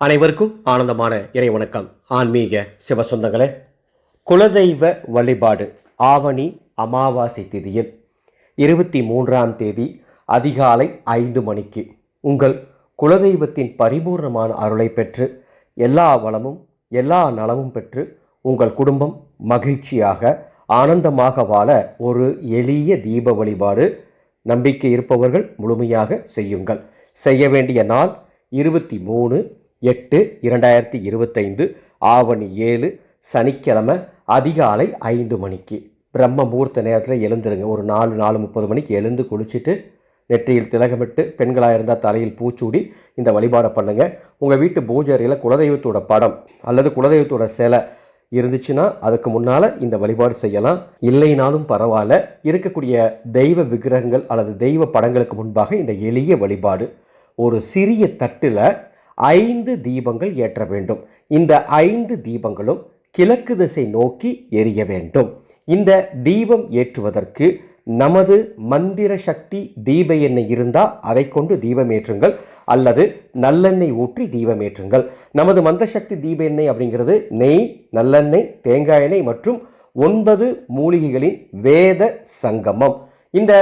அனைவருக்கும் ஆனந்தமான இறை வணக்கம். ஆன்மீக சிவ சொந்தங்களே குலதெய்வ வழிபாடு ஆவணி அமாவாசை திதியில் இருபத்தி மூன்றாம் தேதி அதிகாலை ஐந்து மணிக்கு. உங்கள் குலதெய்வத்தின் பரிபூர்ணமான அருளை பெற்று எல்லா வளமும் எல்லா நலமும் பெற்று உங்கள் குடும்பம் மகிழ்ச்சியாக ஆனந்தமாக வாழ ஒரு எளிய தீப வழிபாடு நம்பிக்கை இருப்பவர்கள் முழுமையாக செய்யுங்கள். செய்ய வேண்டிய நாள் இருபத்தி மூணு எட்டு இரண்டாயிரத்தி இருபத்தைந்து ஆவணி ஏழு சனிக்கிழமை அதிகாலை ஐந்து மணிக்கு. பிரம்ம முகூர்த்த நேரத்தில் எழுந்துருங்க. ஒரு நாலு நாலு முப்பது மணிக்கு எழுந்து குளிச்சுட்டு நெற்றியில் திலகமிட்டு பெண்களாக இருந்தால் தலையில் பூச்சூடி இந்த வழிபாடை பண்ணுங்கள் உங்கள் வீட்டு பூஜை அறையில் குலதெய்வத்தோட படம் அல்லது குலதெய்வத்தோட சிலை இருந்துச்சுன்னா அதுக்கு முன்னால் இந்த வழிபாடு செய்யலாம். இல்லைனாலும் பரவாயில்ல. இருக்கக்கூடிய தெய்வ விக்கிரகங்கள் அல்லது தெய்வ படங்களுக்கு முன்பாக இந்த எளிய வழிபாடு. ஒரு சிறிய தட்டில் ஐந்து தீபங்கள் ஏற்ற வேண்டும். இந்த ஐந்து தீபங்களும் கிழக்கு திசை நோக்கி எரிய வேண்டும். இந்த தீபம் ஏற்றுவதற்கு நமது மந்திர சக்தி தீப எண்ணெய் இருந்தால் அதை கொண்டு தீபம் ஏற்றுங்கள். அல்லது நல்லெண்ணெய் ஊற்றி தீபம் ஏற்றுங்கள். நமது மந்திர சக்தி தீப எண்ணெய் அப்படிங்கிறது நெய் நல்லெண்ணெய் தேங்காய் எண்ணெய் மற்றும் ஒன்பது மூலிகைகளின் வேத சங்கமம். இந்த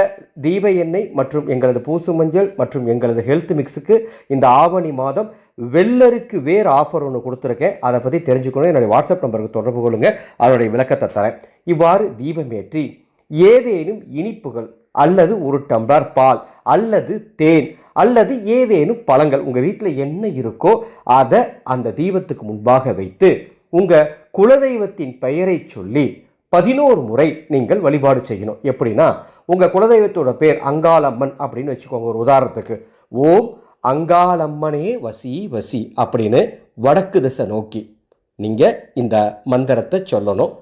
தீப எண்ணெய் மற்றும் எங்களது பூசு மஞ்சள் மற்றும் எங்களது ஹெல்த் மிக்ஸுக்கு இந்த ஆவணி மாதம் வெள்ளருக்கு வேறு ஆஃபர் ஒன்று கொடுத்துருக்கேன். அதை பற்றி தெரிஞ்சுக்கணும். என்னுடைய வாட்ஸ்அப் நம்பருக்கு தொடர்பு கொள்ளுங்கள் அதனுடைய விளக்கத்தை தரேன். இவ்வாறு தீபமேற்றி ஏதேனும் இனிப்புகள் அல்லது ஒரு டம்ளர் பால் அல்லது தேன் அல்லது ஏதேனும் பழங்கள் உங்கள் வீட்டில் என்ன இருக்கோ அதை அந்த தீபத்துக்கு முன்பாக வைத்து உங்கள் குலதெய்வத்தின் பெயரை சொல்லி பதினோரு முறை நீங்கள் வழிபாடு செய்யணும். எப்படின்னா உங்கள் குலதெய்வத்தோட பேர் அங்காளம்மன் அப்படின்னு வச்சுக்கோங்க ஒரு உதாரணத்துக்கு. ஓம் அங்காளம்மனே வசி வசி அப்படின்னு வடக்கு திசை நோக்கி நீங்கள் இந்த மந்திரத்தை சொல்லணும்.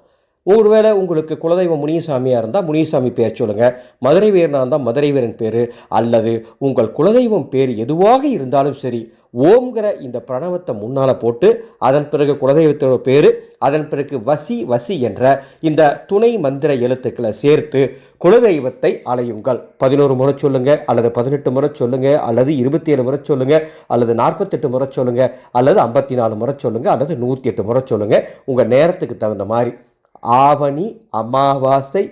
ஒருவேளை உங்களுக்கு குலதெய்வம் முனியசாமியாக இருந்தால் முனியசாமி பேர் சொல்லுங்கள் மதுரை வீரனாக இருந்தால் மதுரை வீரன் பேர் அல்லது உங்கள் குலதெய்வம் பேர் எதுவாக இருந்தாலும் சரி ஓம்ங்கிற இந்த பிரணவத்தை முன்னால் போட்டு அதன் பிறகு குலதெய்வத்தோட பேர் அதன் பிறகு வசி வசி என்ற இந்த துணை மந்திர எழுத்துக்களை சேர்த்து குலதெய்வத்தை அலையுங்கள். பதினோரு முறை சொல்லுங்கள் அல்லது பதினெட்டு முறை சொல்லுங்கள் அல்லது இருபத்தி ஏழு முறை சொல்லுங்கள் அல்லது நாற்பத்தெட்டு முறை சொல்லுங்கள் அல்லது ஐம்பத்தி நாலு முறை சொல்லுங்கள் அல்லது நூற்றி எட்டு முறை சொல்லுங்கள் உங்கள் நேரத்துக்கு தகுந்த மாதிரி ஆவணி அமாவாசை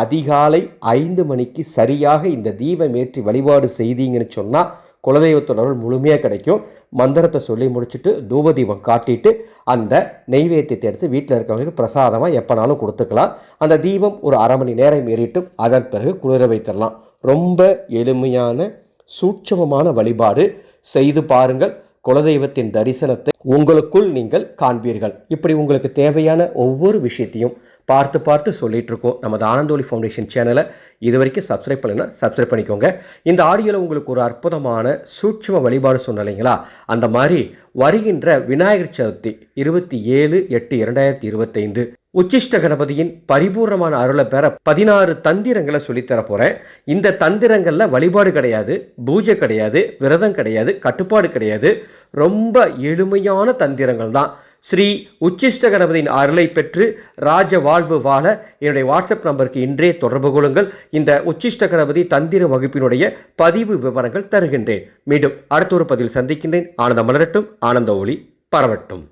அதிகாலை ஐந்து மணிக்கு சரியாக இந்த தீபம் ஏற்றி வழிபாடு செய்தீங்கன்னு சொன்னால் குலதெய்வத்தோட அருள் முழுமையாக கிடைக்கும். மந்திரத்தை சொல்லி முடிச்சுட்டு தூபதீபம் காட்டிட்டு அந்த நெய்வேத்தியத்தை எடுத்து வீட்டில் இருக்கவங்களுக்கு பிரசாதமாக எப்போனாலும் கொடுத்துக்கலாம். அந்த தீபம் ஒரு அரை மணி நேரம் ஏறிட்டு அதன் பிறகு குளிர வைத்திடலாம் ரொம்ப எளிமையான சூட்சமமான வழிபாடு செய்து பாருங்கள். குலதெய்வத்தின் தரிசனத்தை உங்களுக்குள் நீங்கள் காண்பீர்கள். இப்படி உங்களுக்கு தேவையான ஒவ்வொரு விஷயத்தையும் பார்த்து பார்த்து சொல்லிட்டு இருக்கோம் நமது ஆனந்தோலி ஃபவுண்டேஷன் சேனலை. இது வரைக்கும் சப்ஸ்கிரைப் பண்ணலைன்னா சப்ஸ்கிரைப் பண்ணிக்கோங்க. இந்த ஆடியோவில் உங்களுக்கு ஒரு அற்புதமான சூட்சம வழிபாடு சொன்னலைங்களா அந்த மாதிரி வருகின்ற விநாயகர் சதுர்த்தி இருபத்தி ஏழு எட்டு இரண்டாயிரத்தி இருபத்தைந்து உச்சிஷ்ட கணபதியின் பரிபூர்ணமான அருளை பெற பதினாறு தந்திரங்களை சொல்லித்தர போகிறேன் இந்த தந்திரங்களில் வழிபாடு கிடையாது பூஜை கிடையாது விரதம் கிடையாது கட்டுப்பாடு கிடையாது. ரொம்ப எளிமையான தந்திரங்கள் தான். ஸ்ரீ உச்சிஷ்ட கணபதியின் அருளை பெற்று ராஜ வாழ்வு வாழ என்னுடைய வாட்ஸ்அப் நம்பருக்கு இன்றே தொடர்பு கொள்ளுங்கள். இந்த உச்சிஷ்ட கணபதி தந்திர வகுப்பினுடைய பதிவு விவரங்கள் தருகின்றேன். மீண்டும் அடுத்த ஒரு பதிவில் சந்திக்கின்றேன். ஆனந்த மலரட்டும் ஆனந்த ஒளி பரவட்டும்.